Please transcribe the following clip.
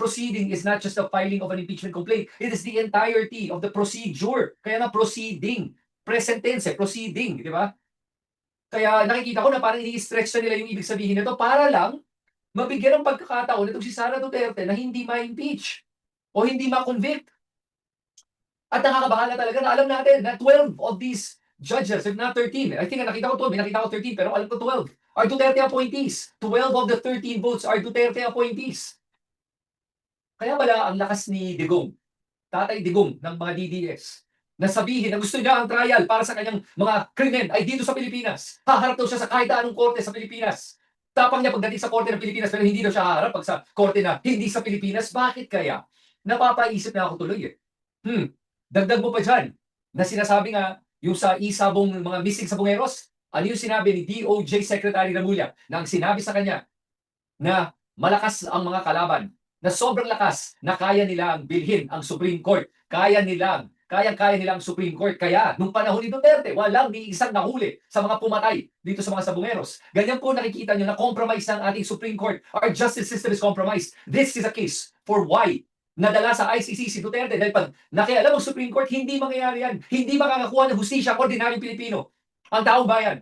proceeding is not just the filing of an impeachment complaint. It is the entirety of the procedure. Kaya nga proceeding. Present tense, eh, proceeding, di ba? Kaya nakikita ko na parang ini-stretch na nila yung ibig sabihin nito para lang mabigyan ng pagkakataon itong si Sara Duterte na hindi ma-impeach o hindi ma-convict. At nakakabahala talaga na alam natin na 12 of these judges, if not 13, I think nakita ko 12, may nakita ko 13, pero alam ko 12, are Duterte appointees. 12 of the 13 votes are Duterte appointees. Kaya pala ang lakas ni Digong, Tatay Digong ng mga DDS, na sabihin na gusto niya ang trial para sa kanyang mga krimen ay dito sa Pilipinas. Haharap daw siya sa kahit anong korte sa Pilipinas. Tapang niya pagdating sa korte ng Pilipinas pero hindi daw siya haharap pag sa korte na hindi sa Pilipinas. Bakit kaya? Napapaisip na ako tuloy eh. Hmm, dagdag mo pa dyan na sinasabi nga yung sa isabong mga missing sabongeros. Ano yung sinabi ni DOJ Secretary Remulla na ang sinabi sa kanya na malakas ang mga kalaban, na sobrang lakas na kaya nilang bilhin ang Supreme Court. Kaya nilang, kaya-kaya nilang Supreme Court. Kaya, nung panahon ni Duterte, walang ni isang nahuli sa mga pumatay dito sa mga sabongeros. Ganyan po nakikita nyo na compromise ng ating Supreme Court. Our justice system is compromised. This is a case for why nadala sa ICC si Duterte dahil pag nakialam ang Supreme Court, hindi mangyayari yan. Hindi makakakuha ng hustisya ang ordinaryong Pilipino. Ang taong bayan.